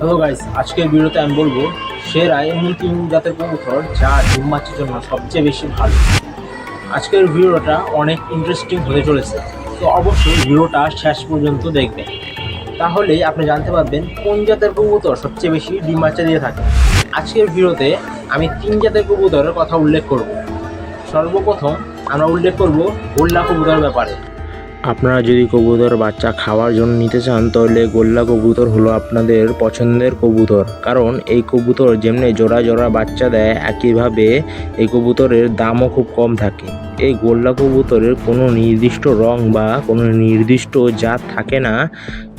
Hello guys আজকের ভিডিওতে আমি বলব সেরা এমন তিন জাতের কবুতর যা ডিম বাচ্চার জন্য সবচেয়ে বেশি ভালো। আজকের ভিডিওটা অনেক ইন্টারেস্টিং হতে চলেছে, তো অবশ্যই ভিডিওটা শেষ পর্যন্ত দেখবেন। তাহলেই আপনি জানতে পারবেন কোন জাতের কবুতর সবচেয়ে বেশি ডিম বাচ্চা দিয়ে থাকে। আজকের ভিডিওতে আমি তিন জাতের কবুতরের কথা উল্লেখ করব। সর্বপ্রথম আমরা উল্লেখ করব গোল্লা কবুতরের ব্যাপারে। আপনারা যদি কবুতর বাচ্চা খাওয়ার জন্য নিতে চান, তাহলে গোল্লা কবুতর হলো আপনাদের পছন্দের কবুতর। কারণ এই কবুতর যেমনি জোড়া জোড়া বাচ্চা দেয়, একইভাবে এই কবুতরের দামও খুব কম থাকে। এই গোল্লা কবুতরের কোনো নির্দিষ্ট রং বা কোনো নির্দিষ্ট জাত থাকে না,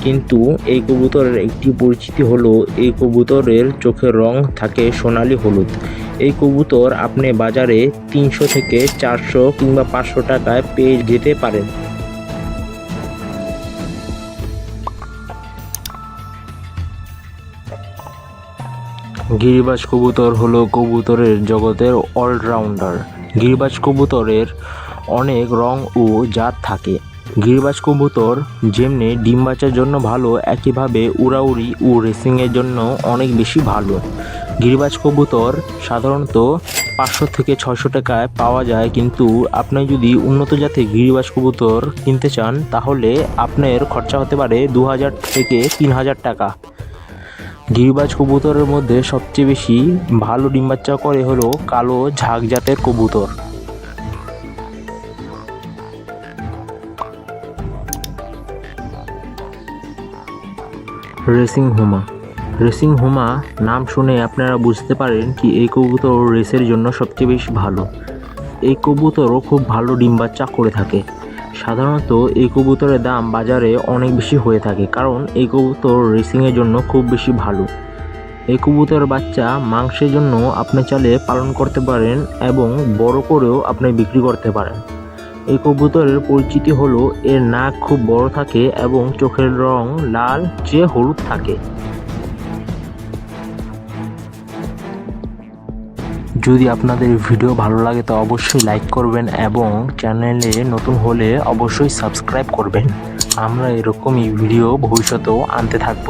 কিন্তু এই কবুতরের একটি পরিচিতি হলো, এই কবুতরের চোখের রং থাকে সোনালি হলুদ। এই কবুতর আপনি বাজারে তিনশো থেকে চারশো কিংবা পাঁচশো টাকায় পেয়ে যেতে পারেন। গিরিবাজ কবুতর হলো কবুতরের জগতের অলরাউন্ডার গিরিবাজ কবুতরের অনেক রং ও জাত থাকে। গিরিবাজ কবুতর যেমনি ডিম বাচ্চার জন্য ভালো, একইভাবে উড়াউড়ি ও রেসিংয়ের জন্য অনেক বেশি ভালো। গিরিবাজ কবুতর সাধারণত পাঁচশো থেকে ছয়শো টাকায় পাওয়া যায়, কিন্তু আপনি যদি উন্নত জাতের গিরিবাজ কবুতর কিনতে চান, তাহলে আপনার খরচা হতে পারে দু হাজার থেকে তিন হাজার টাকা। গিরিবাজ কবুতরের মধ্যে সবচেয়ে বেশি ভালো ডিম বাচ্চা করে হলো কালো ঝাঁক জাতের কবুতর। রেসিং হুমা। রেসিং হুমা নাম শুনে আপনারা বুঝতে পারেন কি এই কবুতর রেসের জন্য সবচেয়ে বেশি ভালো। এই কবুতরও খুব ভালো ডিম বাচ্চা করে থাকে। সাধারণত এই কবুতরের দাম বাজারে অনেক বেশি হয়ে থাকে, কারণ এই কবুতর রেসিংয়ের জন্য খুব বেশি ভালো। এই কবুতর বাচ্চা মাংসের জন্য আপনি চালে পালন করতে পারেন এবং বড় করেও আপনি বিক্রি করতে পারেন। এই কবুতরের পরিচিতি হলো, এর নাক খুব বড় থাকে এবং চোখের রং লাল, চেয়ে হলুদ থাকে। যদি আপনাদের ভিডিও ভালো লাগে, তো অবশ্যই লাইক করবেন এবং চ্যানেলে নতুন হলে অবশ্যই সাবস্ক্রাইব করবেন। আমরা এরকমই ভিডিও ভবিষ্যতেও আনতে থাকব।